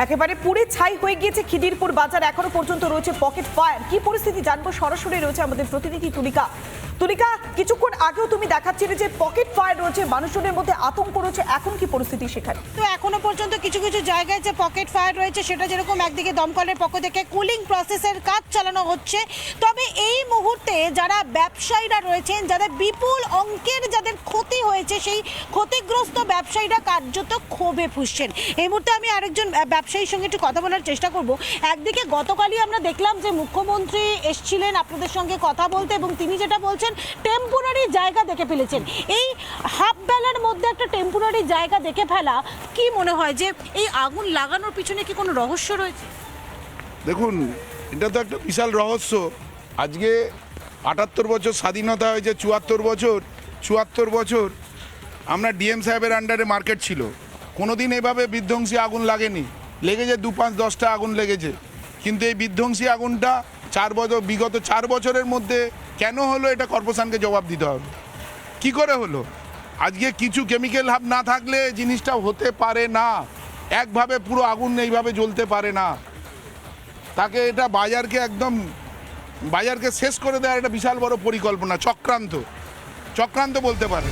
একেবারে পুড়ে ছাই হয়ে গিয়েছে খিদিরপুর বাজার। এখনও পর্যন্ত রয়েছে পকেট ফায়ার কি পরিস্থিতি জানব? সরাসরি রয়েছে আমাদের প্রতিনিধি তুলিকা। তুলিকা কিছুক্ষণ আগেও তুমি দেখাচ্ছিলে যে পকেট ফায়ার রয়েছে, মানুষজনের মধ্যে আতঙ্ক রয়েছে। এখন কি পরিস্থিতি সেখানে? তো এখনও পর্যন্ত কিছু কিছু জায়গায় যে পকেট ফায়ার রয়েছে, সেটা যেরকম একদিকে দমকলের পক্ষ থেকে কুলিং প্রসেসের কাজ চালানো হচ্ছে, তবে এই মুহূর্তে যারা ব্যবসায়ীরা রয়েছেন, যাদের বিপুল অঙ্কের যাদের ক্ষতি হয়েছে, সেই ক্ষতিগ্রস্ত ব্যবসায়ীরা কার্যত ক্ষোভে ফুসছেন। এই মুহূর্তে আমি আরেকজন ব্যবসায়ীর সঙ্গে একটু কথা বলার চেষ্টা করব। একদিকে গতকালই আমরা দেখলাম যে মুখ্যমন্ত্রী এসছিলেন আপনাদের সঙ্গে কথা বলতে এবং তিনি যেটা বলছেন টেম্পোরারি জায়গা দেখে ফেলেছেন। এই হাফ বেলার মধ্যে একটা টেম্পোরারি জায়গা দেখে ফেলা, কি মনে হয় যে এই আগুন লাগানোর পিছনে কি কোনো রহস্য রয়েছে? দেখুন, এটা তো একটা বিশাল রহস্য। আজকে আটাত্তর বছর স্বাধীনতা হয়েছে, চুয়াত্তর বছর চুয়াত্তর বছর আমরা ডিএম সাহেবের আন্ডারে মার্কেট ছিল। কোনো দিন এভাবে বিধ্বংসী আগুন লাগেনি। লেগেছে দু পাঁচ, দশটা আগুন লেগেছে। কিন্তু এই বিধ্বংসী আগুনটা চার বছর, বিগত চার বছরের মধ্যে কেন হলো এটা কর্পোরেশনকে জবাব দিতে হবে? কি করে হলো? আজকে কিছু কেমিক্যাল হাব না থাকলে জিনিসটা হতে পারে না। একভাবে পুরো আগুন এইভাবে জ্বলতে পারে না। তাকে এটা বাজারকে একদম, বাজারকে শেষ করে দেওয়ার একটা বিশাল বড় পরিকল্পনা, চক্রান্ত। চক্রান্ত বলতে পারে